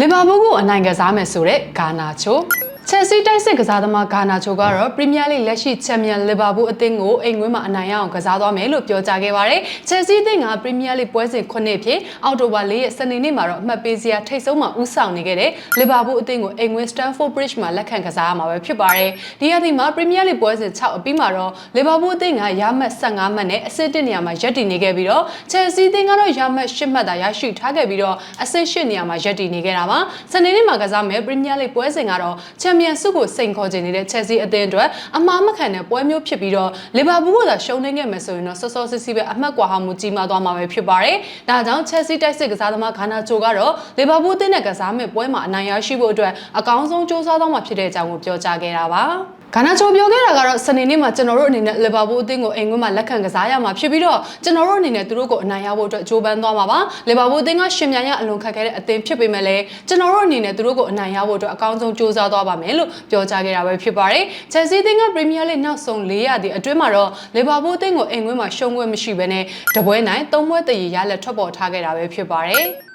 လီဗာပူးကိုအနိုင်ကစားမယ်ဆိုတဲ့ဂါနာချို ချက်စီတိုက်စစ်ကစားသမားဂါနာချိုကတော့ပရီးမီးယားလိလက်ရှိချန်ပီယံလီဗာပူးအသင်းကိုအိမ်ငွေးမှာအနိုင်ရအောင်ကစားသွားမယ်လို့ပြောကြားခဲ့ပါတယ်။ချက်စီအသင်းကပရီးမီးယားလိပွဲစဉ်9ဖြစ်အောက်တိုဘာ4ရက်စနေနေ့မှာတော့အမှတ်ပေးစရာထိတ်ဆုံးမှာဦးဆောင်နေခဲ့တဲ့လီဗာပူးအသင်းကိုအိမ်ငွေး Stamford Bridge မှာလက်ခံကစားရမှာပဲဖြစ်ပါတယ်။ဒီရက်ဒီမှာပရီးမီးယားလိပွဲစဉ်6အပြီးမှာတော့လီဗာပူးအသင်းကရမှတ်15မှတ်နဲ့အဆင့်1နေရာမှာရပ်တည်နေခဲ့ပြီးတော့ချက်စီအသင်းကတော့ရမှတ်10မှတ်သာရရှိထားခဲ့ပြီးတော့အဆင့်10နေရာမှာရပ်တည်နေခဲ့တာပါ။စနေနေ့မှာကစားမယ်ပရီးမီးယားလိပွဲစဉ်ကတော့ချန်ပီယံဆုကိုစိန်ခေါ်ချင်နေတဲ့ချက်စီအသင်းအတွက်အမှားမခံတဲ့ပွဲမျိုးဖြစ်ပြီးတော့လီဗာပူးကသာရှုံးနေခဲ့မယ်ဆိုရင်တော့စောစောစစ်စစ်ပဲအမှတ်ကွာဟမှုကြီးမားသွားမှာပဲဖြစ်ပါတယ်။ဒါကြောင့်ချက်စီတိုက်စစ်ကစားသမားဂါနာချိုကတော့လီဗာပူးအသင်းနဲ့ကစားမယ့်ပွဲမှာအနိုင်ရရှိဖို့အတွက်အကောင်းဆုံးစူးစမ်းသွားမှာဖြစ်တဲ့အကြောင်းကိုပြောကြားခဲ့တာပါ။ ဂါနာချိုပြောခဲ့တာကတော့စနေနေ့မှာကျွန်တော်တို့အနေနဲ့လီဗာပူးအသင်းကိုအိမ်ကွင်းမှာလက်ခံကစားရမှာဖြစ်ပြီးတော့ကျွန်တော်တို့အနေနဲ့သူတို့ကိုအနိုင်ရဖို့အတွက်ကြိုးပမ်းသွားမှာပါလီဗာပူးအသင်းကရှင်မြန်ရအလွန်ခက်ခဲတဲ့အသင်းဖြစ်ပေမဲ့လည်းကျွန်တော်တို့အနေနဲ့သူတို့ကိုအနိုင်ရဖို့အတွက်အကောင်းဆုံးကြိုးစားသွားပါမယ်လို့ပြောကြားခဲ့တာပဲဖြစ်ပါတယ်ချက်စီအသင်းကပရီးမီးယားလိနောက်ဆုံး၄ရာသီအတွင်းမှာတော့လီဗာပူးအသင်းကိုအိမ်ကွင်းမှာရှုံးခွင့်မရှိဘဲနဲ့တပွဲနိုင်၃ပွဲတည်ရရလက်ထွက်ပေါ်ထားခဲ့တာပဲဖြစ်ပါတယ်